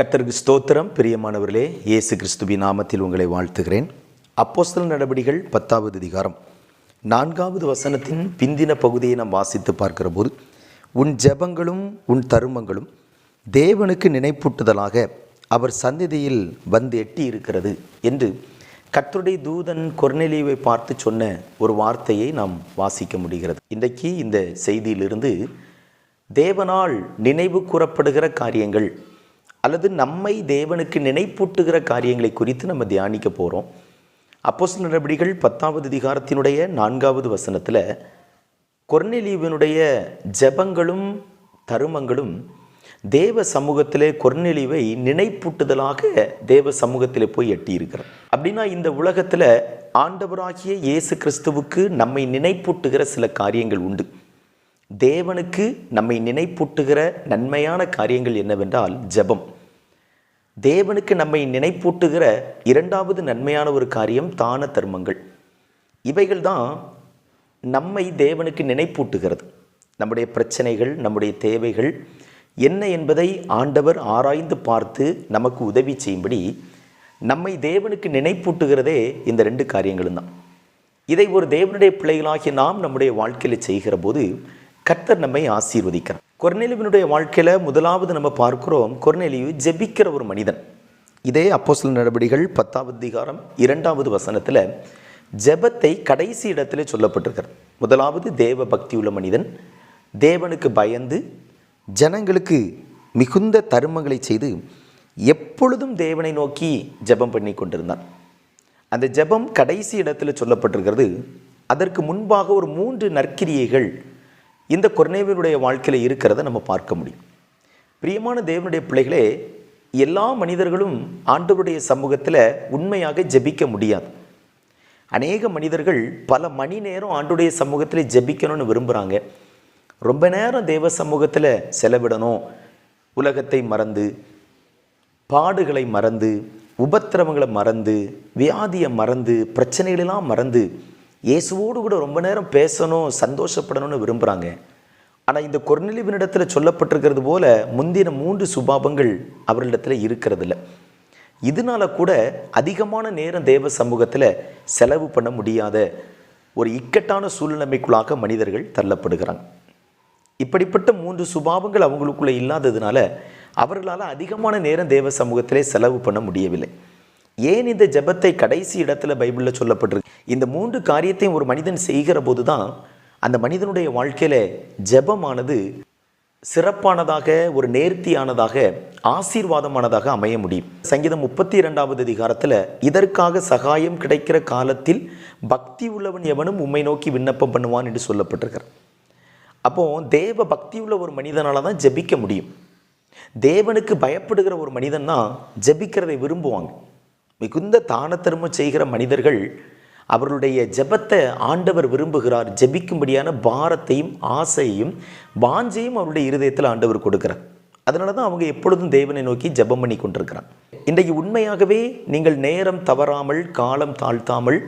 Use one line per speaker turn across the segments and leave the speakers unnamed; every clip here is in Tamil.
கர்த்தருக்கு ஸ்தோத்திரம். பிரியமானவர்களே இயேசு கிறிஸ்துவின் நாமத்தில் உங்களை வாழ்த்துகிறேன். அப்போஸ்தல் நடவடிகள் பத்தாவது அதிகாரம். நான்காவது வசனத்தின் பிந்தின பகுதியை நாம் வாசித்து பார்க்கிற போது உன் ஜெபங்களும் உன் தருமங்களும் தேவனுக்கு நினைப்பூட்டுதலாக அவர் சந்ததியில் வந்து எட்டி இருக்கிறது என்று கர்த்தருடைய தூதன் கொர்நெலியுவை பார்த்து சொன்ன ஒரு வார்த்தையை நாம் வாசிக்க முடிகிறது. இன்றைக்கு இந்த செய்தியிலிருந்து தேவனால் நினைவு கூறப்படுகிற காரியங்கள் அல்லது நம்மை தேவனுக்கு நினைப்பூட்டுகிற காரியங்களை குறித்து நம்ம தியானிக்க போகிறோம் அப்போஸ் நடவடிக்கைகள் பத்தாவது அதிகாரத்தினுடைய நான்காவது வசனத்தில் கொர்நெலியுவினுடைய ஜெபங்களும் தருமங்களும் தேவ சமூகத்திலே கொர்நெலிவை நினைப்பூட்டுதலாக தேவ சமூகத்திலே போய் எட்டியிருக்கிறார் அப்படின்னா இந்த உலகத்தில் ஆண்டவராகிய இயேசு கிறிஸ்துவுக்கு நம்மை நினைப்பூட்டுகிற சில காரியங்கள் உண்டு. தேவனுக்கு நம்மை நினைப்பூட்டுகிற நன்மையான காரியங்கள் என்னவென்றால் ஜெபம். தேவனுக்கு நம்மை நினைப்பூட்டுகிற இரண்டாவது நன்மையான ஒரு காரியம் தான தர்மங்கள். இவைகள் தான் நம்மை தேவனுக்கு நினைப்பூட்டுகிறது. நம்முடைய பிரச்சனைகள் நம்முடைய தேவைகள் என்ன என்பதை ஆண்டவர் ஆராய்ந்து பார்த்து நமக்கு உதவி செய்யும்படி நம்மை தேவனுக்கு நினைப்பூட்டுகிறதே இந்த ரெண்டு காரியங்களும் தான். இதை ஒரு தேவனுடைய பிள்ளைகளாகிய நாம் நம்முடைய வாழ்க்கையில் செய்கிற போது கர்த்தர் நம்மை ஆசீர்வதிக்கிறார். கொர்நெலிவனுடைய வாழ்க்கையில் முதலாவது நம்ம பார்க்கிறோம் கொர்நெலியு ஜெபிக்கிற ஒரு மனிதன். இதே அப்போசல் நடவடிக்கைகள் பத்தாவது அதிகாரம் இரண்டாவது வசனத்தில் ஜெபத்தை கடைசி இடத்துல சொல்லப்பட்டிருக்கிறது. முதலாவது தேவ பக்தி உள்ள மனிதன் தேவனுக்கு பயந்து ஜனங்களுக்கு மிகுந்த தருமங்களை செய்து எப்பொழுதும் தேவனை நோக்கி ஜெபம் பண்ணி கொண்டிருந்தான். அந்த ஜெபம் கடைசி இடத்துல சொல்லப்பட்டிருக்கிறது. அதற்கு முன்பாக ஒரு மூன்று நற்கிரியைகள் இந்த கொர்னேவியனுடைய வாழ்க்கையில் இருக்கிறத நம்ம பார்க்க முடியும். பிரியமான தேவனுடைய பிள்ளைகளே எல்லா மனிதர்களும் ஆண்டவருடைய சமூகத்தில் உண்மையாக ஜெபிக்க முடியாது. அநேக மனிதர்கள் பல மணி நேரம் ஆண்டுடைய சமூகத்தில் ஜெபிக்கணும்னு விரும்புகிறாங்க ரொம்ப நேரம் தேவ சமூகத்தில் செலவிடணும். உலகத்தை மறந்து பாடுகளை மறந்து உபத்திரவங்களை மறந்து வியாதியை மறந்து பிரச்சனைகளெல்லாம் மறந்து இயேசுவோடு கூட ரொம்ப நேரம் பேசணும் சந்தோஷப்படணும்னு விரும்புகிறாங்க ஆனால் இந்த கொர்நிலிவினிடத்தில் சொல்லப்பட்டிருக்கிறது போல முந்தின மூன்று சுபாவங்கள் அவர்களிடத்தில் இருக்கிறதில்ல. இதனால கூட அதிகமான நேரம் தேவ சமூகத்தில் செலவு பண்ண முடியாத ஒரு இக்கட்டான சூழ்நிலைமைக்குள்ளாக மனிதர்கள் தள்ளப்படுகிறாங்க. இப்படிப்பட்ட மூன்று சுபாவங்கள் அவங்களுக்குள்ளே இல்லாததுனால அவர்களால் அதிகமான நேரம் தேவ சமூகத்திலே செலவு பண்ண முடியவில்லை. ஏன் இந்த ஜெபத்தை கடைசி இடத்துல பைபிளில் சொல்லப்பட்டிருக்கு? இந்த மூன்று காரியத்தையும் ஒரு மனிதன் செய்கிற போது தான் அந்த மனிதனுடைய வாழ்க்கையில் ஜெபமானது சிறப்பானதாக ஒரு நேர்த்தியானதாக ஆசீர்வாதமானதாக அமைய முடியும். சங்கீதம் முப்பத்தி இரண்டாவது அதிகாரத்தில் இதற்காக சகாயம் கிடைக்கிற காலத்தில் பக்தி உள்ளவன் எவனும் உம்மை நோக்கி விண்ணப்பம் பண்ணுவான் என்று சொல்லப்பட்டிருக்கிறார் அப்போ தேவ பக்தி உள்ள ஒரு மனிதனால தான் ஜெபிக்க முடியும். தேவனுக்கு பயப்படுகிற ஒரு மனிதன் தான் ஜெபிக்கிறதை விரும்புவாங்க. மிகுந்த தான தர்மம் செய்கிற மனிதர்கள் அவர்களுடைய ஜெபத்தை ஆண்டவர் விரும்புகிறார். ஜெபிக்கும்படியான பாரத்தையும் ஆசையும் வாஞ்சையும் அவருடைய இருதயத்தில் ஆண்டவர் கொடுக்கிறார். அதனால தான் அவங்க எப்பொழுதும் தேவனை நோக்கி ஜெபம் பண்ணி கொண்டிருக்கிறான் இன்றைக்கு உண்மையாகவே நீங்கள் நேரம் தவறாமல் காலம் தாழ்த்தாமல்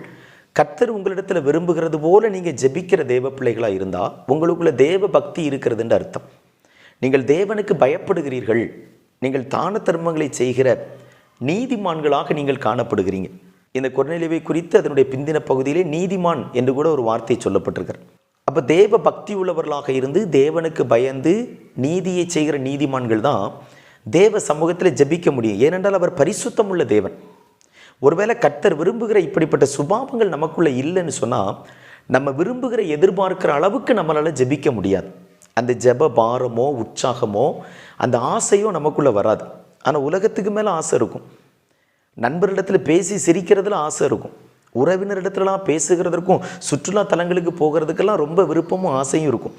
கர்த்தர் உங்களிடத்தில் விரும்புகிறது போல நீங்கள் ஜெபிக்கிற தேவ பிள்ளைகளாக இருந்தால் உங்களுக்குள்ள தேவ பக்தி இருக்கிறதுன்ற அர்த்தம். நீங்கள் தேவனுக்கு பயப்படுகிறீர்கள். நீங்கள் தான தர்மங்களை செய்கிற நீதிமான்களாக நீங்கள் காணப்படுகிறீங்க. இந்த கொர்நிலைவை குறித்து அதனுடைய பிந்தின பகுதியிலே நீதிமான் என்று கூட ஒரு வார்த்தை சொல்லப்பட்டிருக்கிறார் அப்போ தேவ பக்தி உள்ளவர்களாக இருந்து தேவனுக்கு பயந்து நீதியை செய்கிற நீதிமான்கள் தான் தேவ சமூகத்தில் ஜெபிக்க முடியும். ஏனென்றால் அவர் பரிசுத்தம் உள்ள தேவன். ஒருவேளை கர்த்தர் விரும்புகிற இப்படிப்பட்ட சுபாவங்கள் நமக்குள்ளே இல்லைன்னு சொன்னால் நம்ம விரும்புகிற எதிர்பார்க்கிற அளவுக்கு நம்மளால் ஜெபிக்க முடியாது. அந்த ஜெப பாரமோ உற்சாகமோ அந்த ஆசையோ நமக்குள்ளே வராது. ஆனால் உலகத்துக்கு மேலே ஆசை இருக்கும். நண்பரிடத்தில் பேசி சிரிக்கிறதுல ஆசை இருக்கும். உறவினரிடத்துலலாம் பேசுகிறதற்கும் சுற்றுலா தலங்களுக்கு போகிறதுக்கெல்லாம் ரொம்ப விருப்பமும் ஆசையும் இருக்கும்.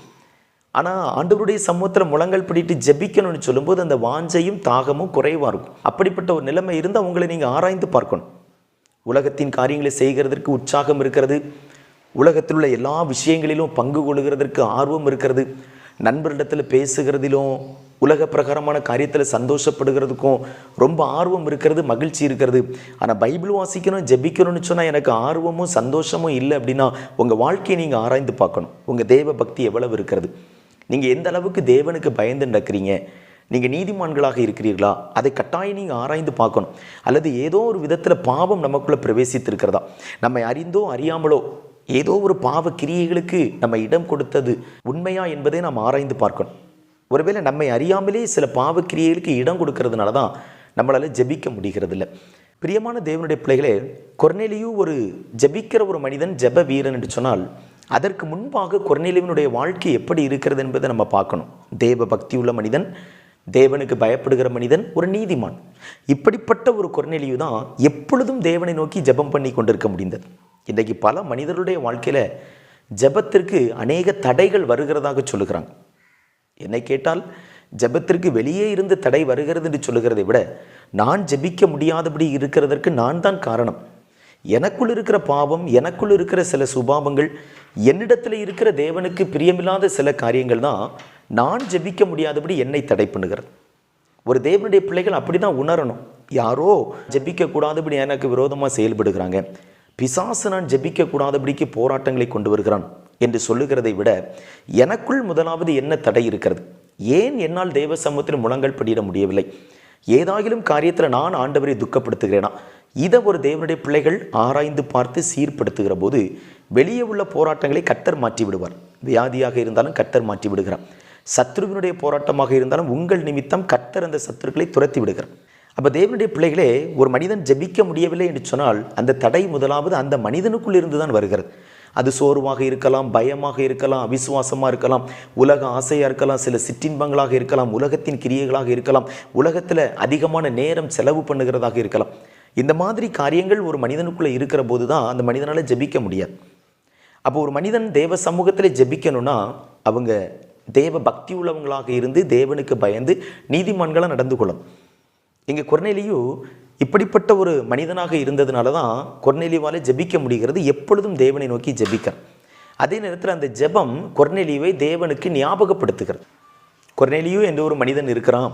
ஆனால் ஆண்டவருடைய சமூகத்தில் முழங்கள் பிடிட்டு ஜெபிக்கணும்னு சொல்லும்போது அந்த வாஞ்சையும் தாகமும் குறைவாக இருக்கும். அப்படிப்பட்ட ஒரு நிலைமை இருந்தால் உங்களை நீங்கள் ஆராய்ந்து பார்க்கணும். உலகத்தின் காரியங்களை செய்கிறதற்கு உற்சாகம் இருக்கிறது. உலகத்தில் உள்ள எல்லா விஷயங்களிலும் பங்கு கொள்கிறதற்கு ஆர்வம் இருக்கிறது. நண்பரிடத்தில் பேசுகிறதிலும் உலக பிரகாரமான காரியத்தில் சந்தோஷப்படுகிறதுக்கும் ரொம்ப ஆர்வம் இருக்கிறது மகிழ்ச்சி இருக்கிறது. ஆனால் பைபிள் வாசிக்கணும் ஜெபிக்கணும்னு சொன்னால் எனக்கு ஆர்வமும் சந்தோஷமும் இல்லை அப்படின்னா உங்கள் வாழ்க்கையை நீங்கள் ஆராய்ந்து பார்க்கணும். உங்கள் தேவ பக்தி எவ்வளவு இருக்கிறது? நீங்கள் எந்த அளவுக்கு தேவனுக்கு பயந்து நடக்கிறீங்க? நீங்கள் நீதிமான்களாக இருக்கிறீர்களா? அதை கட்டாயம் நீங்கள் ஆராய்ந்து பார்க்கணும். அல்லது ஏதோ ஒரு விதத்தில் பாவம் நமக்குள்ளே பிரவேசித்திருக்கிறதா? நம்மை அறிந்தோ அறியாமலோ ஏதோ ஒரு பாவ கிரியைகளுக்கு நம்ம இடம் கொடுத்தது உண்மையா என்பதை நாம் ஆராய்ந்து பார்க்கணும். ஒருவேளை நம்மை அறியாமலே சில பாவக்கிரியைகளுக்கு இடம் கொடுக்கறதுனால தான் நம்மளால் ஜெபிக்க முடிகிறது இல்லை பிரியமான தேவனுடைய பிள்ளைகளே கொர்நேலியு ஒரு ஜெபிக்கிற ஒரு மனிதன் ஜெப வீரன் என்று சொன்னால் அதற்கு முன்பாக கொர்நேலியனுடைய வாழ்க்கை எப்படி இருக்கிறது என்பதை நம்ம பார்க்கணும். தேவ பக்தி உள்ள மனிதன் தேவனுக்கு பயப்படுகிற மனிதன் ஒரு நீதிமான். இப்படிப்பட்ட ஒரு கொர்நேலியு தான் எப்பொழுதும் தேவனை நோக்கி ஜெபம் பண்ணி கொண்டிருக்க முடிந்தது. இன்றைக்கு பல மனிதர்களுடைய வாழ்க்கையில் ஜெபத்திற்கு அநேக தடைகள் வருகிறதாக சொல்லுகிறாங்க. என்னை கேட்டால் ஜெபத்திற்கு வெளியே இருந்து தடை வருகிறது என்று சொல்லுகிறதை விட நான் ஜெபிக்க முடியாதபடி இருக்கிறதற்கு நான் தான் காரணம். எனக்குள் இருக்கிற பாவம் எனக்குள் இருக்கிற சில சுபாவங்கள் என்னிடத்தில் இருக்கிற தேவனுக்கு பிரியமில்லாத சில காரியங்கள் தான் நான் ஜெபிக்க முடியாதபடி என்னை தடை பண்ணுகிறது. ஒரு தேவனுடைய பிள்ளைகள் அப்படி தான் உணரணும். யாரோ ஜபிக்கக்கூடாதபடி எனக்கு விரோதமாக செயல்படுகிறாங்க. பிசாசு நான் ஜபிக்கக்கூடாதபடிக்கு போராட்டங்களை கொண்டு வருகிறான். என்று சொல்லுகிறதை விட எனக்குள் முதலாவது என்ன தடை இருக்கிறது? ஏன் என்னால் தேவ சமூகத்தில் முழங்கல் படியிட முடியவில்லை? ஏதாகிலும் காரியத்தில் நான் ஆண்டவரை துக்கப்படுத்துகிறேனா? இதை ஒரு தேவனுடைய பிள்ளைகள் ஆராய்ந்து பார்த்து சீர்படுத்துகிற போது வெளியே உள்ள போராட்டங்களை கத்தர் மாற்றி விடுவார். வியாதியாக இருந்தாலும் கத்தர் மாற்றி விடுகிறார். சத்ருவினுடைய போராட்டமாக இருந்தாலும் உங்கள் நிமித்தம் கத்தர் அந்த சத்துருக்களை துரத்தி விடுகிறார். அப்போ தேவனுடைய பிள்ளைகளே ஒரு மனிதன் ஜெபிக்க முடியவில்லை என்று சொன்னால் அந்த தடை முதலாவது அந்த மனிதனுக்குள் இருந்து தான் வருகிறது. அது சோர்வாக இருக்கலாம் பயமாக இருக்கலாம் அவிசுவாசமாக இருக்கலாம் உலக ஆசையாக இருக்கலாம் சில சிற்றின்பங்களாக இருக்கலாம் உலகத்தின் கிரியைகளாக இருக்கலாம் உலகத்தில் அதிகமான நேரம் செலவு பண்ணுகிறதாக இருக்கலாம். இந்த மாதிரி காரியங்கள் ஒரு மனிதனுக்குள்ளே இருக்கிற போது தான் அந்த மனிதனால் ஜெபிக்க முடியாது. அப்போ ஒரு மனிதன் தேவ சமூகத்தில் ஜெபிக்கணும்னா அவங்க தேவ பக்தி உள்ளவங்களாக இருந்து தேவனுக்கு பயந்து நீதிமான்களாக நடந்து கொள்ளும் இங்கே குரநிலையும் இப்படிப்பட்ட ஒரு மனிதனாக இருந்ததுனால தான் கொர்நெலிவாலே ஜெபிக்க முடிகிறது எப்பொழுதும் தேவனை நோக்கி ஜெபிக்கிறார் அதே நேரத்தில் அந்த ஜெபம் கொர்நேலியுவை தேவனுக்கு ஞாபகப்படுத்துகிறது. கொர்நெலியு என்ற ஒரு மனிதன் இருக்கிறான்.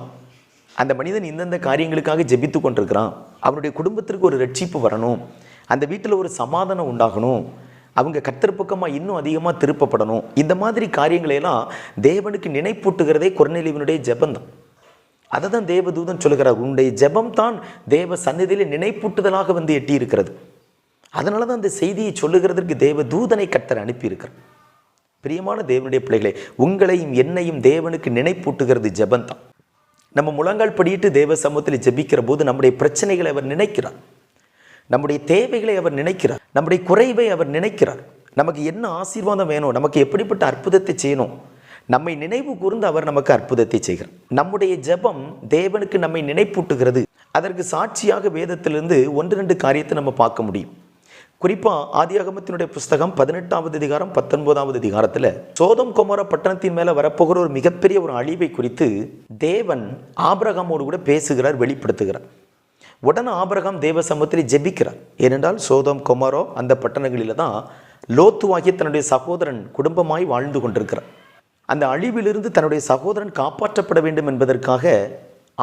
அந்த மனிதன் இந்தந்த காரியங்களுக்காக ஜெபித்து கொண்டிருக்கிறான். அவனுடைய குடும்பத்திற்கு ஒரு ரட்சிப்பு வரணும். அந்த வீட்டில் ஒரு சமாதானம் உண்டாகணும். அவங்க கத்தர் பக்கமாக இன்னும் அதிகமாக திருப்பப்படணும். இந்த மாதிரி காரியங்களையெல்லாம் தேவனுக்கு நினைப்பூட்டுகிறதே கொர்நேலியவனுடைய ஜெபந்தான் அதை தான் தேவதூதன் சொல்லுகிறார் உன்னுடைய ஜெபம் தான் தேவ சந்நிதியில் நினைப்பூட்டுதலாக வந்து எட்டி இருக்கிறது அதனால தான் அந்த செய்தியை சொல்லுகிறதற்கு தேவ தூதனை கத்தர் அனுப்பியிருக்கிறார். பிரியமான தேவனுடைய பிள்ளைகளை உங்களையும் என்னையும் தேவனுக்கு நினைப்பூட்டுகிறது ஜெபந்தான் நம்ம முழங்கால் படியிட்டு தேவ சமூகத்தில் ஜெபிக்கிற போது நம்முடைய பிரச்சனைகளை அவர் நினைக்கிறார். நம்முடைய தேவைகளை அவர் நினைக்கிறார். நம்முடைய குறைவை அவர் நினைக்கிறார். நமக்கு என்ன ஆசீர்வாதம் வேணும்? நமக்கு எப்படிப்பட்ட அற்புதத்தை செய்யணும்? நம்மை நினைவு கூர்ந்து அவர் நமக்கு அற்புதத்தை செய்கிறார். நம்முடைய ஜெபம் தேவனுக்கு நம்மை நினைப்பூட்டுகிறது. அதற்கு சாட்சியாக வேதத்திலிருந்து ஒன்று ரெண்டு காரியத்தை நம்ம பார்க்க முடியும். குறிப்பா ஆதியாகமத்தினுடைய புஸ்தகம் பதினெட்டாவது அதிகாரம் பத்தொன்பதாவது அதிகாரத்தில் சோதம் குமார பட்டணத்தின் மேலே வரப்போகிற ஒரு மிகப்பெரிய ஒரு அழிவை குறித்து தேவன் ஆபிரகமோடு கூட பேசுகிறார் வெளிப்படுத்துகிறார். உடனே ஆபிரகாம் தேவ சமூகத்தில் ஜெபிக்கிறார். ஏனென்றால் சோதம் குமாரோ அந்த பட்டணங்களில் தான் லோத்துவாகிய தன்னுடைய சகோதரன் குடும்பமாய் வாழ்ந்து கொண்டிருக்கிறார். அந்த அழிவிலிருந்து தன்னுடைய சகோதரன் காப்பாற்றப்பட வேண்டும் என்பதற்காக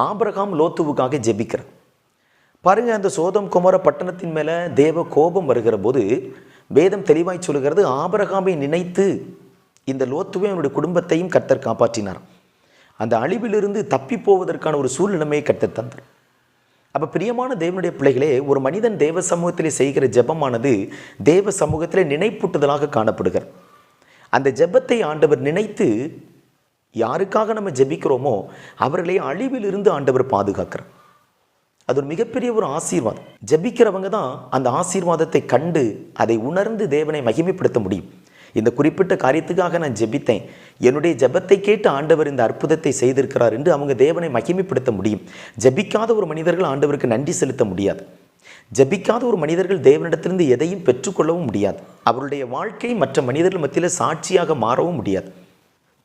ஆபரகாம் லோத்துவுக்காக ஜெபிக்கிறார். பாருங்க அந்த சோதம் குமார பட்டணத்தின் மேல தேவ கோபம் வருகிற போது வேதம் தெளிவாய் சொல்லுகிறது ஆபரகாமை நினைத்து இந்த லோத்துவை அவனுடைய குடும்பத்தையும் கர்த்தர் காப்பாற்றினார். அந்த அழிவிலிருந்து தப்பி போவதற்கான ஒரு சூழ்நிலைமையை கர்த்தர் தந்தார். அப்போ பிரியமான தேவனுடைய பிள்ளைகளே ஒரு மனிதன் தேவ சமூகத்திலே செய்கிற ஜெபமானது தேவ சமூகத்திலே நினைப்பூட்டுதலாக காணப்படுகிறது. அந்த ஜெபத்தை ஆண்டவர் நினைத்து யாருக்காக நம்ம ஜெபிக்கிறோமோ அவர்களை அழிவிலிருந்து ஆண்டவர் பாதுகாக்கிறார். அது ஒரு மிகப்பெரிய ஒரு ஆசீர்வாதம். ஜெபிக்கிறவங்க தான் அந்த ஆசீர்வாதத்தை கண்டு அதை உணர்ந்து தேவனை மகிமைப்படுத்த முடியும். இந்த குறிப்பிட்ட காரியத்துக்காக நான் ஜெபித்தேன். என்னுடைய ஜெபத்தை கேட்டு ஆண்டவர் இந்த அற்புதத்தை செய்திருக்கிறார் என்று அவங்க தேவனை மகிமைப்படுத்த முடியும். ஜெபிக்காத ஒரு மனிதர்கள் ஆண்டவருக்கு நன்றி செலுத்த முடியாது. ஜெபிக்காத ஒரு மனிதர்கள் தேவனிடத்திலிருந்து எதையும் பெற்றுக்கொள்ளவும் முடியாது. அவருடைய வாழ்க்கை மற்ற மனிதர்கள் மத்தியில் சாட்சியாக மாறவும் முடியாது.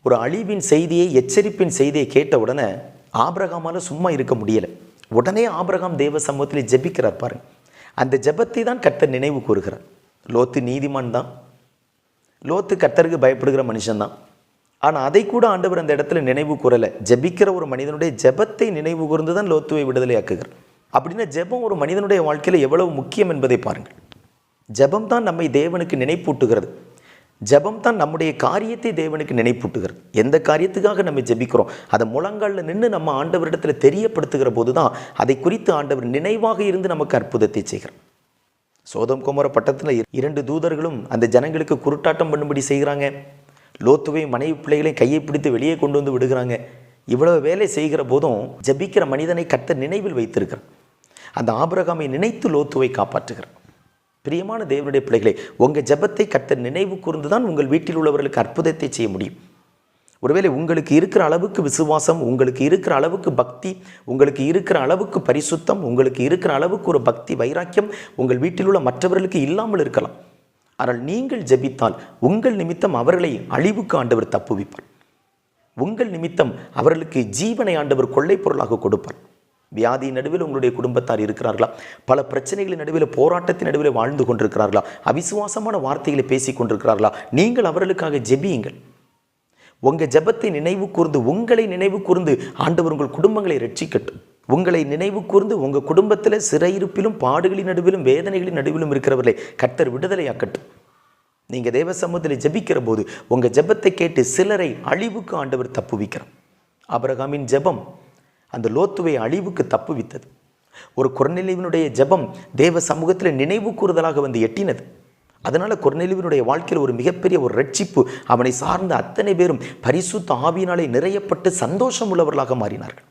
ஒரு அழிவின் செய்தியை எச்சரிப்பின் செய்தியை கேட்ட உடனே ஆபிரகாமால் சும்மா இருக்க முடியலை. உடனே ஆபிரகாம் தேவ சமூகத்தில் ஜெபிக்கிறார் பாருங்க. அந்த ஜெபத்தை தான் கர்த்தர் நினைவு கூறுகிறார். லோத்து நீதிமான் தான். லோத்து கர்த்தருக்கு பயப்படுகிற மனுஷன்தான் ஆனால் அதை கூட ஆண்டவர் அந்த இடத்துல நினைவு கூறலை. ஜெபிக்கிற ஒரு மனிதனுடைய ஜெபத்தை நினைவு கூர்ந்து தான் லோத்துவை விடுதலை ஆக்குகிறார் அப்படின்னா ஜெபம் ஒரு மனிதனுடைய வாழ்க்கையில் எவ்வளவு முக்கியம் என்பதை பாருங்கள். ஜெபம் தான் நம்மை தேவனுக்கு நினைப்பூட்டுகிறது. ஜெபம் தான் நம்முடைய காரியத்தை தேவனுக்கு நினைப்பூட்டுகிறது. எந்த காரியத்துக்காக நம்ம ஜெபிக்கிறோம்? அதை முழங்காலில் நின்று நம்ம ஆண்டவரிடத்தில் தெரியப்படுத்துகிற போது தான் அதை குறித்து ஆண்டவர் நினைவாக இருந்து நமக்கு அற்புதத்தை செய்கிறார். சோதம் குமர பட்டத்தில் இரண்டு தூதர்களும் அந்த ஜனங்களுக்கு குருட்டாட்டம் பண்ணும்படி செய்கிறாங்க. லோத்துவையும் மனைவி பிள்ளைகளையும் கையை பிடித்து வெளியே கொண்டு வந்து விடுகிறாங்க. இவ்வளவு வேலை செய்கிற போதும் ஜபிக்கிற மனிதனை கத்த நினைவில் வைத்திருக்கிறார். அந்த ஆபிரகாமை நினைத்து லோத்துவை காப்பாற்றுகிறார். பிரியமான தேவனுடைய பிள்ளைகளை உங்கள் ஜெபத்தை கத்த நினைவு கூர்ந்து தான் உங்கள் வீட்டில் உள்ளவர்களுக்கு அற்புதத்தை செய்ய முடியும். ஒருவேளை உங்களுக்கு இருக்கிற அளவுக்கு விசுவாசம் உங்களுக்கு இருக்கிற அளவுக்கு பக்தி உங்களுக்கு இருக்கிற அளவுக்கு பரிசுத்தம் உங்களுக்கு இருக்கிற அளவுக்கு ஒரு பக்தி வைராக்கியம் உங்கள் வீட்டில் உள்ள மற்றவர்களுக்கு இல்லாமல் இருக்கலாம். ஆனால் நீங்கள் ஜெபித்தால் உங்கள் நிமித்தம் அவர்களை அழிவுக்கு ஆண்டவர் தப்புவிப்பார். உங்கள் நிமித்தம் அவர்களுக்கு ஜீவனை ஆண்டவர் கொள்ளைப் பொருளாக கொடுப்பார். வியாதி நடுவில் உங்களுடைய குடும்பத்தார் இருக்கிறார்களா? பல பிரச்சனைகளின் நடுவில் போராட்டத்தின் நடுவில் வாழ்ந்து கொண்டிருக்கிறார்களா? அவிசுவாசமான வார்த்தைகளை பேசிக் கொண்டிருக்கிறார்களா? நீங்கள் அவர்களுக்காக ஜெபியுங்கள். உங்கள் ஜெபத்தை நினைவு கூர்ந்து உங்களை நினைவு கூர்ந்து ஆண்டவர் உங்கள் குடும்பங்களை ரட்சிக்கட்டும். உங்களை நினைவு கூர்ந்து உங்கள் குடும்பத்தில் சிறையிருப்பிலும் பாடுகளின் நடுவிலும் வேதனைகளின் நடுவிலும் இருக்கிறவர்களை கர்த்தர் விடுதலையாக்கட்டும். நீங்கள் தேவ சமூகத்தில் ஜெபிக்கிற போது உங்கள் ஜெபத்தை கேட்டு சிலரை அழிவுக்கு ஆண்டவர் தப்புவிக்கிறார். ஆபிரகாமின் ஜெபம் அந்த லோத்துவை அழிவுக்கு தப்புவித்தது ஒரு குரநிலைவினுடைய ஜெபம் தேவ சமூகத்தில் நினைவு கூறுதலாக வந்து எட்டினது. அதனால் குரநிலைவினுடைய வாழ்க்கையில் ஒரு மிகப்பெரிய ஒரு ரட்சிப்பு அவனை சார்ந்த அத்தனை பேரும் பரிசுத்த ஆவியினாலே நிறையப்பட்டு சந்தோஷம் உள்ளவர்களாக மாறினார்கள்.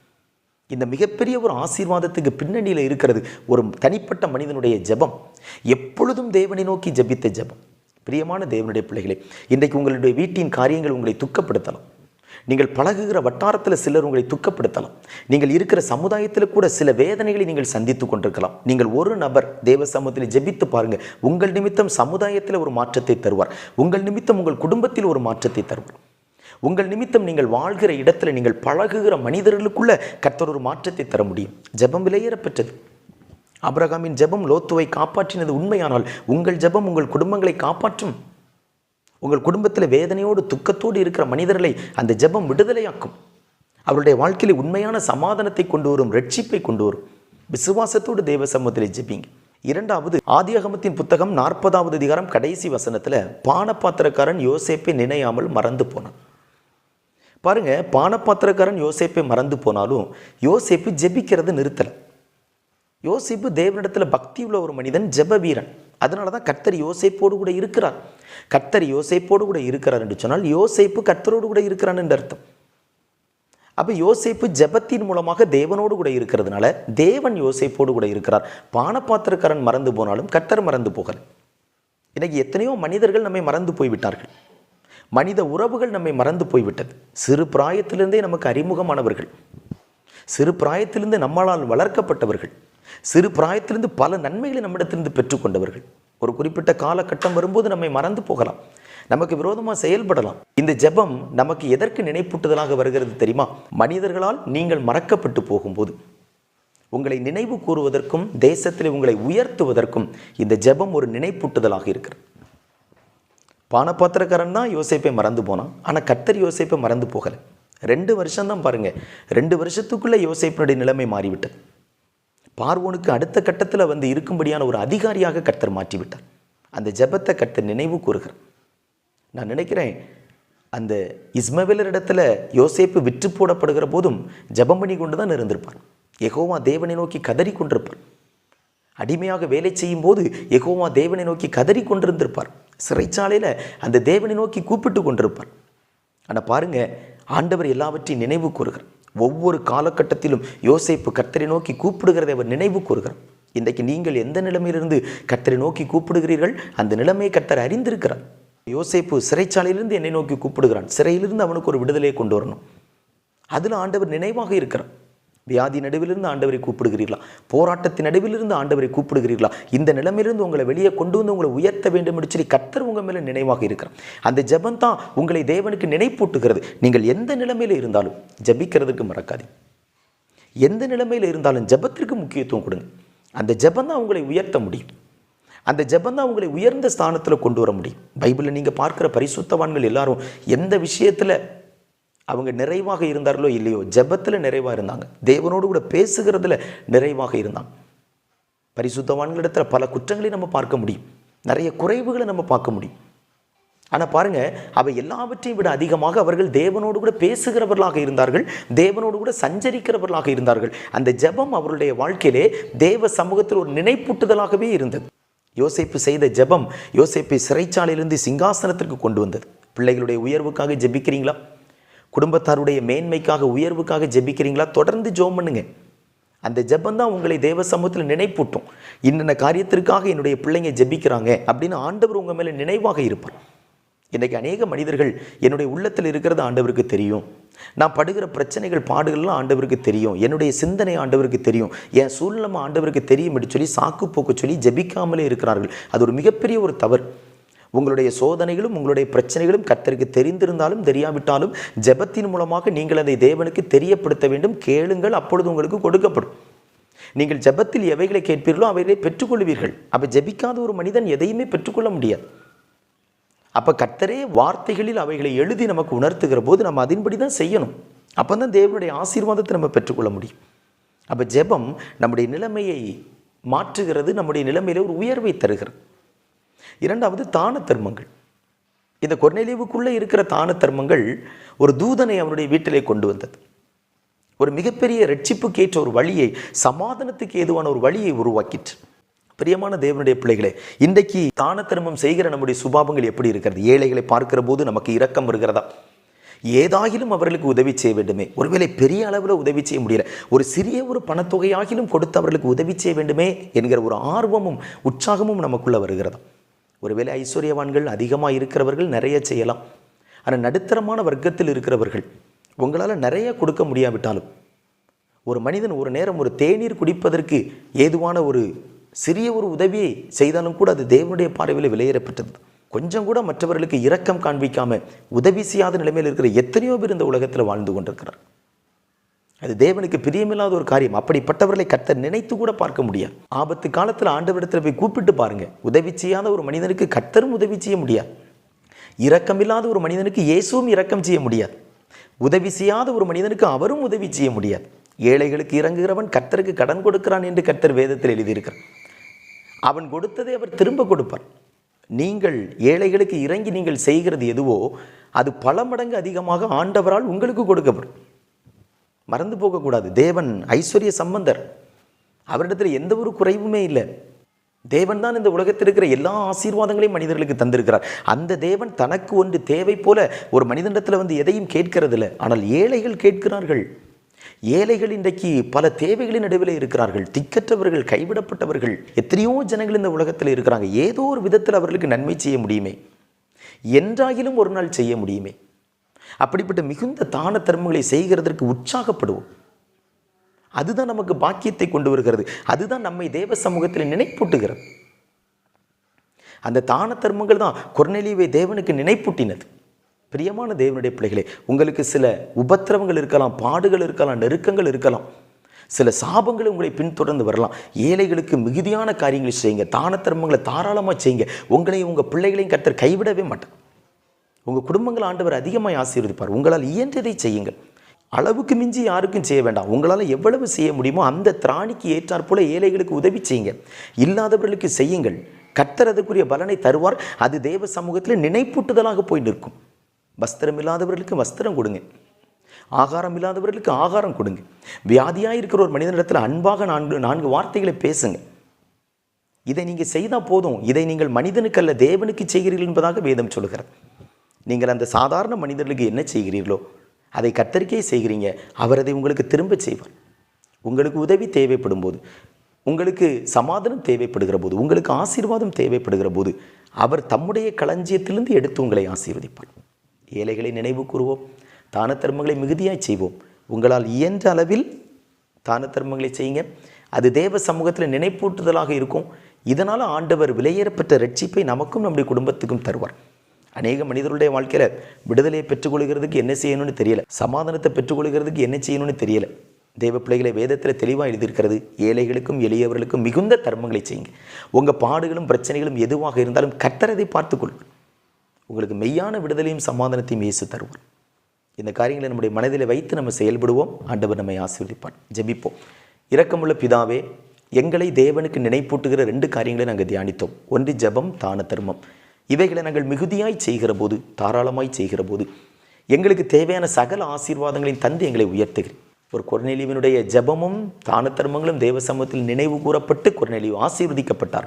இந்த மிகப்பெரிய ஒரு ஆசீர்வாதத்துக்கு பின்னணியில் இருக்கிறது ஒரு தனிப்பட்ட மனிதனுடைய ஜெபம். எப்பொழுதும் தேவனை நோக்கி ஜபித்த ஜெபம். பிரியமான தேவனுடைய பிள்ளைகளே இன்றைக்கு உங்களுடைய வீட்டின் காரியங்கள் உங்களை துக்கப்படுத்தலாம். நீங்கள் பழகுகிற வட்டாரத்தில் சிலர் உங்களை துக்கப்படுத்தலாம். நீங்கள் இருக்கிற சமுதாயத்தில் கூட சில வேதனைகளை நீங்கள் சந்தித்து கொண்டிருக்கலாம். நீங்கள் ஒரு நபர் தேவ சமூகத்தில் ஜெபித்து பாருங்க. உங்கள் நிமித்தம் சமுதாயத்தில் ஒரு மாற்றத்தை தருவார். உங்கள் நிமித்தம் உங்கள் குடும்பத்தில் ஒரு மாற்றத்தை தருவார். உங்கள் நிமித்தம் நீங்கள் வாழ்கிற இடத்துல நீங்கள் பழகுகிற மனிதர்களுக்குள்ள கர்த்தர் ஒரு மாற்றத்தை தர முடியும். ஜெபம் விலையேறப்பெற்றது. அபிரகாமின் ஜெபம் லோத்துவை காப்பாற்றினது உண்மையானால் உங்கள் ஜெபம் உங்கள் குடும்பங்களை காப்பாற்றும் உங்கள் குடும்பத்தில் வேதனையோடு துக்கத்தோடு இருக்கிற மனிதர்களை அந்த ஜெபம் விடுதலையாக்கும். அவருடைய வாழ்க்கையில் உண்மையான சமாதானத்தை கொண்டு வரும் ரட்சிப்பை கொண்டு வரும். விசுவாசத்தோடு தேவ சமூகத்தில் ஜெபிங்க. இரண்டாவது ஆதியகமத்தின் புத்தகம் நாற்பதாவது அதிகாரம் கடைசி வசனத்தில் பானபாத்திரக்காரன் யோசேப்பை நினையாமல் மறந்து போனான். பாருங்க பானபாத்திரக்காரன் யோசேப்பை மறந்து போனாலும் யோசேப்பு ஜெபிக்கிறது நிறுத்தலை. யோசிப்பு தேவனிடத்தில் பக்தி உள்ள ஒரு மனிதன் ஜெப வீரன் அதனால தான் கர்த்தர் யோசைப்போடு கூட இருக்கிறார். கர்த்தர் யோசைப்போடு கூட இருக்கிறார் என்று சொன்னால் யோசைப்பு கர்த்தரோடு கூட இருக்கிறான் என்று அர்த்தம். அப்போ யோசைப்பு ஜெபத்தின் மூலமாக தேவனோடு கூட இருக்கிறதுனால தேவன் யோசைப்போடு கூட இருக்கிறார். பானபாத்திரக்காரன் மறந்து போனாலும் கர்த்தர் மறந்து போகலை. இன்னைக்கு எத்தனையோ மனிதர்கள் நம்மை மறந்து போய்விட்டார்கள். மனித உறவுகள் நம்மை மறந்து போய்விட்டது. சிறு பிராயத்திலிருந்தே நமக்கு அறிமுகமானவர்கள். சிறு பிராயத்திலிருந்து நம்மளால் வளர்க்கப்பட்டவர்கள். சிறு பிராயத்திலிருந்து பல நன்மைகளை நம்மிடத்திலிருந்து பெற்றுக்கொண்டவர்கள். ஒரு குறிப்பிட்ட காலகட்டம் வரும்போது நம்மை மறந்து போகலாம். நமக்கு விரோதமாக செயல்படலாம். இந்த ஜெபம் நமக்கு எதற்கு நினைப்பூட்டுதலாக வருகிறது தெரியுமா? மனிதர்களால் நீங்கள் மறக்கப்பட்டு போகும்போது. உங்களை நினைவு கூறுவதற்கும் தேசத்தில் உங்களை உயர்த்துவதற்கும் இந்த ஜெபம் ஒரு நினைப்பூட்டுதலாக இருக்கிறது. பானபாத்திரக்காரன் தான் யோசிப்பை மறந்து போனான். ஆனால் கத்தர் யோசிப்பை மறந்து போகலை. ரெண்டு வருஷம்தான் பாருங்க. ரெண்டு வருஷத்துக்குள்ளே யோசிப்பினுடைய நிலைமை மாறிவிட்டது. பார்வோனுக்கு அடுத்த கட்டத்தில் வந்து இருக்கும்படியான ஒரு அதிகாரியாக கர்த்தர் மாற்றிவிட்டார். அந்த ஜெபத்தை கர்த்தர் நினைவு கூறுகிறார். நான் நினைக்கிறேன் அந்த இஸ்மவேலர் இடத்துல யோசேப்பு விற்று போடப்படுகிற போதும் ஜபம் பண்ணி கொண்டு தான் இருந்திருப்பார். எகோவா தேவனை நோக்கி கதறி கொண்டிருப்பார். அடிமையாக வேலை செய்யும் போது யெகோவா தேவனை நோக்கி கதறி கொண்டிருந்திருப்பார். சிறைச்சாலையில் அந்த தேவனை நோக்கி கூப்பிட்டு கொண்டிருப்பார். ஆனால் பாருங்கள் ஆண்டவர் எல்லாவற்றையும் நினைவு கூறுகிறார். ஒவ்வொரு காலகட்டத்திலும் யோசிப்பு கர்த்தரை நோக்கி கூப்பிடுகிறதை அவர் நினைவு கூறுகிறார். இன்றைக்கு நீங்கள் எந்த நிலைமையிலிருந்து கர்த்தரை நோக்கி கூப்பிடுகிறீர்கள்? அந்த நிலைமையை கர்த்தர் அறிந்திருக்கிறார். யோசிப்பு சிறைச்சாலையிலிருந்து என்னை நோக்கி கூப்பிடுகிறான். சிறையிலிருந்து அவனுக்கு ஒரு விடுதலையை கொண்டு வரணும். அதில் ஆண்டவர் நினைவாக இருக்கிறார். வியாதி நடுவிலிருந்து ஆண்டவரை கூப்பிடுகிறீர்களா? போராட்டத்தின் நடுவிலிருந்து ஆண்டவரை கூப்பிடுகிறீர்களா? இந்த நிலைமையிலிருந்து உங்களை வெளியே கொண்டு வந்து உங்களை உயர்த்த வேண்டும் என்று சொல்லி கத்தர் உங்கள் மேலே நினைவாக இருக்கிறார். அந்த ஜெபம் தான் உங்களை தேவனுக்கு நினைப்பூட்டுகிறது. நீங்கள் எந்த நிலைமையில் இருந்தாலும் ஜெபிக்கிறதுக்கு மறக்காது. எந்த நிலைமையில் இருந்தாலும் ஜெபத்திற்கு முக்கியத்துவம் கொடுங்க. அந்த ஜெபம் தான் உங்களை உயர்த்த முடியும். அந்த ஜெபம் தான் உங்களை உயர்ந்த ஸ்தானத்தில் கொண்டு வர முடியும். பைபிளில் நீங்கள் பார்க்குற பரிசுத்தவான்கள் எல்லாரும் எந்த விஷயத்தில் அவங்க நிறைவாக இருந்தார்களோ இல்லையோ ஜெபத்தில் நிறைவாக இருந்தாங்க. தேவனோடு கூட பேசுகிறதுல நிறைவாக இருந்தாங்க பரிசுத்தவான்களிடத்தில் பல குற்றங்களை நம்ம பார்க்க முடியும். நிறைய குறைவுகளை நம்ம பார்க்க முடியும். ஆனால் பாருங்கள் அவை எல்லாவற்றையும் விட அதிகமாக அவர்கள் தேவனோடு கூட பேசுகிறவர்களாக இருந்தார்கள் தேவனோடு கூட சஞ்சரிக்கிறவர்களாக இருந்தார்கள். அந்த ஜெபம் அவருடைய வாழ்க்கையிலே தேவ சமூகத்தில் ஒரு நினைப்பூட்டுதலாகவே இருந்தது. யோசிப்பு செய்த ஜெபம் யோசைப்பை சிறைச்சாலையிலிருந்து சிங்காசனத்திற்கு கொண்டு வந்தது. பிள்ளைகளுடைய உயர்வுக்காக ஜெபிக்கிறீங்களா? குடும்பத்தாருடைய மேன்மைக்காக உயர்வுக்காக ஜெபிக்கிறீங்களா? தொடர்ந்து ஜோம் பண்ணுங்க. அந்த ஜெபம் தான் உங்களை தேவ சமூகத்தில் நினைப்பூட்டும். இன்னென்ன காரியத்திற்காக என்னுடைய பிள்ளைங்க ஜெபிக்கிறாங்க அப்படின்னு ஆண்டவர் உங்கள் மேலே நினைவாக இருப்பார். இன்றைக்கு அநேக மனிதர்கள் என்னுடைய உள்ளத்தில் இருக்கிறது ஆண்டவருக்கு தெரியும். நான் படுகிற பிரச்சனைகள் பாடுகள்லாம் ஆண்டவருக்கு தெரியும். என்னுடைய சிந்தனை ஆண்டவருக்கு தெரியும். என் சூழ்நிலை ஆண்டவருக்கு தெரியும் என்று சொல்லி சாக்கு போக்கு சொல்லி ஜெபிக்காமலே இருக்கிறார்கள். அது ஒரு மிகப்பெரிய ஒரு தவறு. உங்களுடைய சோதனைகளும் உங்களுடைய பிரச்சனைகளும் கத்தருக்கு தெரிந்திருந்தாலும் தெரியாவிட்டாலும் ஜெபத்தின் மூலமாக நீங்கள் அதை தேவனுக்கு தெரியப்படுத்த வேண்டும். கேளுங்கள் அப்பொழுது உங்களுக்கு கொடுக்கப்படும். நீங்கள் ஜெபத்தில் எவைகளை கேட்பீர்களோ அவைகளை பெற்றுக்கொள்வீர்கள். அப்போ ஜெபிக்காத ஒரு மனிதன் எதையுமே பெற்றுக்கொள்ள முடியாது. அப்போ கத்தரே வார்த்தைகளில் அவைகளை எழுதி நமக்கு உணர்த்துகிற போது நம்ம அதன்படி தான் செய்யணும். அப்போ தான் தேவனுடைய ஆசீர்வாதத்தை நம்ம பெற்றுக்கொள்ள முடியும். அப்போ ஜெபம் நம்முடைய நிலைமையை மாற்றுகிறது நம்முடைய நிலைமையில ஒரு உயர்வை தருகிறது. இரண்டாவது தான தர்மங்கள். இந்த கொர்நெலிவுக்குள்ளே இருக்கிற தான தர்மங்கள் ஒரு தூதனை அவனுடைய வீட்டிலே கொண்டு வந்தது. ஒரு மிகப்பெரிய ரட்சிப்புக்கேற்ற ஒரு வழியை சமாதானத்துக்கு ஏதுவான ஒரு வழியை உருவாக்கிற்று. பிரியமான தேவனுடைய பிள்ளைகளே இன்றைக்கு தான தர்மம் செய்கிற நம்முடைய சுபாவங்கள் எப்படி இருக்கிறது? ஏழைகளை பார்க்கிற போது நமக்கு இரக்கம் வருகிறதா? ஏதாகிலும் அவர்களுக்கு உதவி செய்ய வேண்டுமே? ஒருவேளை பெரிய அளவில் உதவி செய்ய முடியல. ஒரு சிறிய ஒரு பணத்தொகையாகிலும் கொடுத்து அவர்களுக்கு உதவி செய்ய வேண்டுமே? என்கிற ஒரு ஆர்வமும் உற்சாகமும் நமக்குள்ள வருகிறதா? ஒருவேளை ஐஸ்வர்யவான்கள் அதிகமாக இருக்கிறவர்கள் நிறைய செய்யலாம். ஆனால் நடுத்தரமான வர்க்கத்தில் இருக்கிறவர்கள் உங்களால் நிறைய கொடுக்க முடியாவிட்டாலும் ஒரு மனிதன் ஒரு நேரம் ஒரு தேநீர் குடிப்பதற்கு ஏதுவான ஒரு சிறிய ஒரு உதவியை செய்தாலும் கூட அது தேவனுடைய பார்வையில் விலையேறப்பட்டது. கொஞ்சம் கூட மற்றவர்களுக்கு இரக்கம் காண்பிக்காமல் உதவி செய்யாத நிலைமையில் இருக்கிற எத்தனையோ பேர் இந்த உலகத்தில் வாழ்ந்து கொண்டிருக்கிறார் அது தேவனுக்கு பிரியமில்லாத ஒரு காரியம். அப்படிப்பட்டவர்களை கத்தர் நினைத்து கூட பார்க்க முடியாது. ஆபத்து காலத்தில் ஆண்டவரிடத்தில் போய் கூப்பிட்டு பாருங்க. உதவி செய்யாத ஒரு மனிதனுக்கு கத்தரும் உதவி செய்ய முடியாது. இரக்கமில்லாத ஒரு மனிதனுக்கு இயேசுவும் இரக்கம் செய்ய முடியாது. உதவி செய்யாத ஒரு மனிதனுக்கு அவரும் உதவி செய்ய முடியாது. ஏழைகளுக்கு இறங்குகிறவன் கத்தருக்கு கடன் கொடுக்கிறான் என்று கர்த்தர் வேதத்தில் எழுதியிருக்கிறான் அவன் கொடுத்ததை அவர் திரும்ப கொடுப்பார். நீங்கள் ஏழைகளுக்கு இறங்கி நீங்கள் செய்கிறது எதுவோ அது பல மடங்கு அதிகமாக ஆண்டவரால் உங்களுக்கு கொடுக்கப்படும். மறந்து போகக்கூடாது. தேவன் ஐஸ்வர்ய சம்பந்தர். அவரிடத்தில் எந்த ஒரு குறைவுமே இல்லை. தேவன் தான் இந்த உலகத்தில் இருக்கிற எல்லா ஆசீர்வாதங்களையும் மனிதர்களுக்கு தந்திருக்கிறார். அந்த தேவன் தனக்கு ஒன்று தேவை போல ஒரு மனிதனிடத்தில் வந்து எதையும் கேட்கறதில்ல. ஆனால் ஏழைகள் கேட்கிறார்கள். ஏழைகள் இன்றைக்கு பல தேவைகளின் நடுவில் இருக்கிறார்கள். திக்கற்றவர்கள் கைவிடப்பட்டவர்கள் எத்தனையோ ஜனங்கள் இந்த உலகத்தில் இருக்கிறாங்க. ஏதோ ஒரு விதத்தில் அவர்களுக்கு நன்மை செய்ய முடியுமே. என்றாகிலும் ஒரு நாள் செய்ய முடியுமே. அப்படிப்பட்ட மிகுந்த தான தர்மங்களை செய்கிறதற்கு உற்சாகப்படுவோம். அதுதான் நமக்கு பாக்கியத்தை கொண்டு வருகிறது. அதுதான் நம்மை தேவ சமூகத்தில் நினைப்பூட்டுகிறது. அந்த தான தர்மங்கள் தான் கொர்நெலியுவை தேவனுக்கு நினைப்பூட்டினது. பிரியமான தேவனுடைய பிள்ளைகளே உங்களுக்கு சில உபத்திரவங்கள் இருக்கலாம் பாடுகள் இருக்கலாம் நெருக்கங்கள் இருக்கலாம். சில சாபங்கள் உங்களை பின்தொடர்ந்து வரலாம். ஏழைகளுக்கு மிகுதியான காரியங்களை செய்யுங்க. தான தர்மங்களை தாராளமாக செய்யுங்க. உங்களையும் உங்கள் பிள்ளைகளையும் கத்தர் கைவிடவே மாட்டார். உங்கள் குடும்பங்கள் ஆண்டவர் அதிகமாக ஆசீர்வதிப்பார். உங்களால் இயன்றதை செய்யுங்கள். அளவுக்கு மிஞ்சி யாருக்கும் செய்ய வேண்டாம். உங்களால் எவ்வளவு செய்ய முடியுமோ அந்த திராணிக்கு ஏற்றாற் போல ஏழைகளுக்கு உதவி செய்யுங்க இல்லாதவர்களுக்கு செய்யுங்கள். கர்த்தர் அதற்குரிய பலனை தருவார். அது தேவ சமூகத்தில் நினைப்பூட்டுதலாக போய் நிற்கும். வஸ்திரம் இல்லாதவர்களுக்கு வஸ்திரம் கொடுங்க. ஆகாரம் இல்லாதவர்களுக்கு ஆகாரம் கொடுங்க. வியாதியாக இருக்கிற ஒரு மனிதனிடத்தில் அன்பாக நான்கு நான்கு வார்த்தைகளை பேசுங்க. இதை நீங்கள் செய்தால் போதும். இதை நீங்கள் மனிதனுக்கு அல்ல தேவனுக்கு செய்கிறீர்கள் என்பதாக வேதம் சொல்கிறது நீங்கள் அந்த சாதாரண மனிதர்களுக்கு என்ன செய்கிறீர்களோ அதை கத்தரிக்கை செய்கிறீங்க அவர் அதை உங்களுக்கு திரும்ப செய்வார். உங்களுக்கு உதவி தேவைப்படும் போது உங்களுக்கு சமாதானம் தேவைப்படுகிற போது உங்களுக்கு ஆசீர்வாதம் தேவைப்படுகிற போது அவர் தம்முடைய களஞ்சியத்திலிருந்து எடுத்து உங்களை ஆசீர்வதிப்பார். ஏழைகளை நினைவு கூறுவோம் தான தர்மங்களை மிகுதியாய் செய்வோம். உங்களால் இயன்ற அளவில் தான தர்மங்களை செய்யுங்க. அது தேவ சமூகத்தில் நினைப்பூட்டுதலாக இருக்கும். இதனால் ஆண்டவர் விலையேறப்பட்ட ரட்சிப்பை நமக்கும் நம்முடைய குடும்பத்துக்கும் தருவார். அநேக மனிதருடைய வாழ்க்கையில் விடுதலையை பெற்றுக்கொள்கிறதுக்கு என்ன செய்யணும்னு தெரியல. சமாதானத்தை பெற்றுக்கொள்கிறதுக்கு என்ன செய்யணும்னு தெரியல. தேவ பிள்ளைகளை வேதத்தில் தெளிவாக எழுதியிருக்கிறது ஏழைகளுக்கும் எளியவர்களுக்கும் மிகுந்த தர்மங்களை செய்யுங்க. உங்கள் பாடுகளும் பிரச்சனைகளும் எதுவாக இருந்தாலும் கத்தரதை பார்த்துக்கொள். உங்களுக்கு மெய்யான விடுதலையும் சமாதானத்தையும் இயேசு தருவார். இந்த காரியங்களை நம்முடைய மனதில் வைத்து நம்ம செயல்படுவோம். ஆண்டவர் நம்மை ஆசீர்வதிப்பார். ஜெபிப்போம். இரக்கமுள்ள பிதாவே எங்களை தேவனுக்கு நினைப்பூட்டுகிற ரெண்டு காரியங்களை நாங்கள் தியானித்தோம். ஒன்று ஜெபம் தான தர்மம். இவைகளை நாங்கள் மிகுதியாய் செய்கிற போது தாராளமாய் செய்கிற போது எங்களுக்கு தேவையான சகல ஆசீர்வாதங்களின் தந்து எங்களை உயர்த்துகிறேன் ஒரு கொர்நேலியனுடைய ஜெபமும் தான தர்மங்களும் தேவ சமூகத்தில் நினைவு கூறப்பட்டு குரநெலிவு ஆசீர்வதிக்கப்பட்டார்.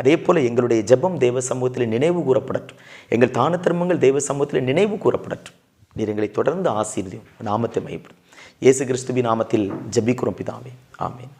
அதே போல் எங்களுடைய ஜெபம் தேவ சமூகத்தில் நினைவு கூறப்படட்டும். எங்கள் தான தர்மங்கள் தேவ சமூகத்தில் நினைவு கூறப்படட்டும். நீர் எங்களை தொடர்ந்து ஆசீர்வதியும். நாமத்தை மையப்படும் இயேசு கிறிஸ்துவின் நாமத்தில் ஜெபிக்கிறோம் பிதாவே. ஆமென்.